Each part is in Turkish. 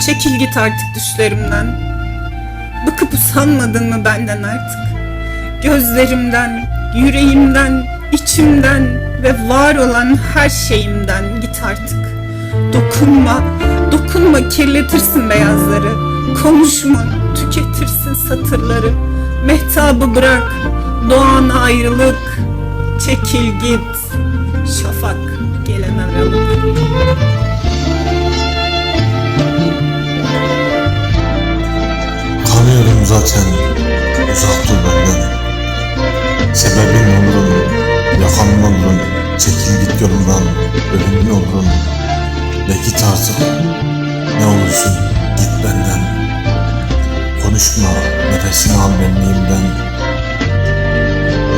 Çekil git artık düşlerimden. Bıkıp usanmadın mı benden artık? Gözlerimden, yüreğimden, içimden ve var olan her şeyimden git artık. Dokunma, dokunma kirletirsin beyazları. Konuşma, tüketirsin satırları. Mehtabı bırak, doğan ayrılık. Çekil git, şafak gelen aralık. Zaten uzak dur benden. Sebebin olurum, yakanın olurum Çekil git yolumdan, ölümün olurum Ve git artık, ne olursun git benden. Konuşma, nefesini al benliğimden.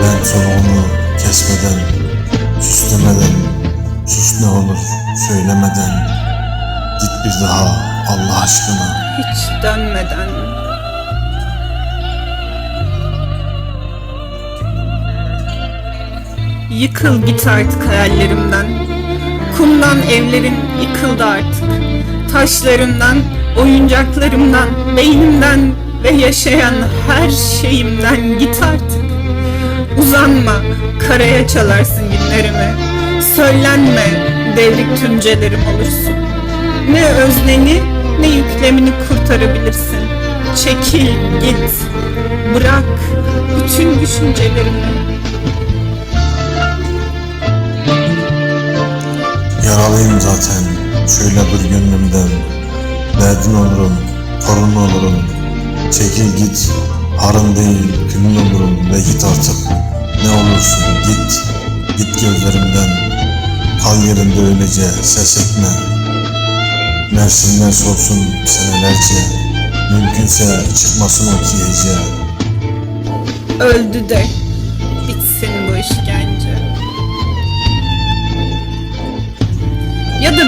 Ben soluğunu kesmeden, süslemeden Sus ne olur söylemeden. Git bir daha Allah aşkına. Hiç dönmeden Yıkıl git artık hayallerimden Kumdan evlerin yıkıldı artık Taşlarımdan, oyuncaklarımdan, beynimden ve yaşayan her şeyimden git artık Uzanma, karaya çalarsın günlerimi Söylenme, devrik tüncelerim olursun ne özneni ne yüklemini kurtarabilirsin. Çekil git. Bırak bütün düşüncelerimi. Yaralıyım zaten şöyle dur gönlümden. Derdin olurum, torun olurum. Çekil git, harın değil külün olurum. Ve git artık, ne olursun git. Git gözlerimden, kal yerinde öylece ses etme. Mevsimler solsun senelerce Mümkünse çıkmasın o ki gece Öldü de bitsin bu işkence.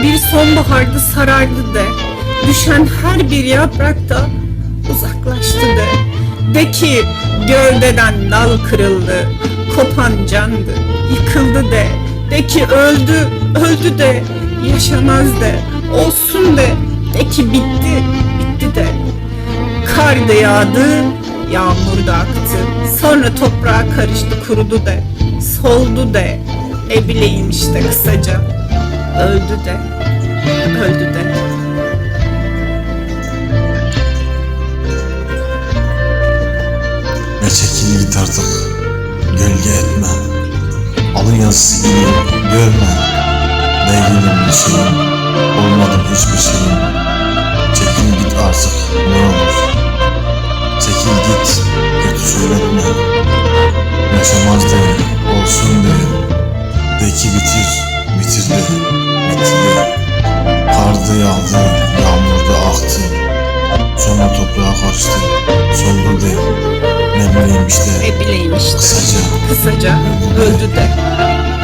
Bir sonbaharda sarardı de. Düşen her bir yaprakta uzaklaştı de. De ki gövdeden dal kırıldı Kopan candı, yıkıldı de. De ki öldü, öldü de Yaşamaz de, olsun de De ki bitti, bitti de. Kar da yağdı, yağmur da aktı. Sonra toprağa karıştı, kurudu de, soldu de, ne bileyim işte kısaca. Öldü de, öldü de. Ve çekil git artık. Gölge etme. Alın yazısı gibi. Görme. Değilim bir şeyim Olmadım hiçbir şeyim Karıştı Soldu de Ne bileyim işte Ne bileyim işte. Kısaca. Kısaca. Öldü de,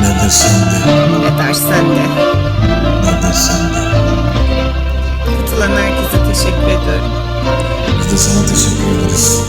ne dersen de ne dersen de. Ne dersen de Katılan herkese teşekkür ediyorum. Biz de sana teşekkür ederiz